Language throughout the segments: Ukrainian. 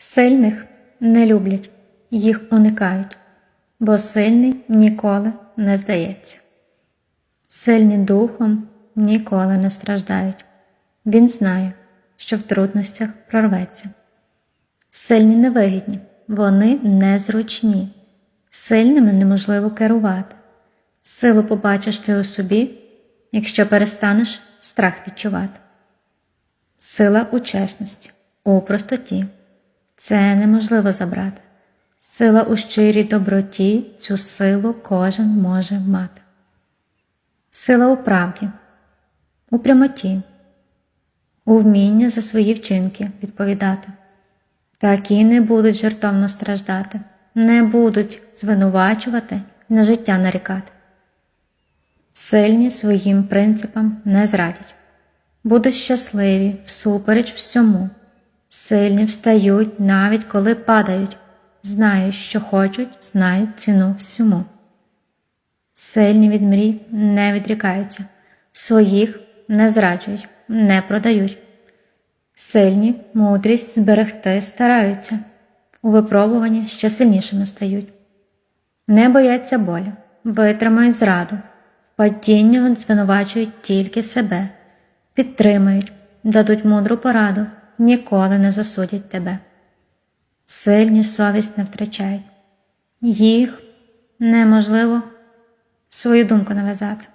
Сильних не люблять, їх уникають, бо сильний ніколи не здається. Сильні духом ніколи не страждають. Він знає, що в трудностях прорветься. Сильні невигідні, вони незручні, сильними неможливо керувати. Силу побачиш ти у собі, якщо перестанеш страх відчувати. Сила у чесності, у простоті. Це неможливо забрати. Сила у щирій доброті, цю силу кожен може мати. Сила у правді, у прямоті, у вміння за свої вчинки відповідати. Такі не будуть жертовно страждати, не будуть звинувачувати на життя нарікати. Сильні своїм принципам не зрадять, будуть щасливі всупереч всьому. Сильні встають навіть коли падають, знають, що хочуть, знають ціну всьому. Сильні від мрій не відрікаються, своїх не зраджують, не продають. Сильні мудрість зберегти стараються, у випробуванні ще сильнішими стають. Не бояться болю, витримають зраду, в падінні звинувачують тільки себе, підтримають, дадуть мудру пораду, ніколи не засудять тебе. Сильні совість не втрачають, їх неможливо свою думку нав'язати.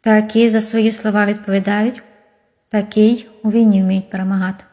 Такі за свої слова відповідають, такі у війні вміють перемагати.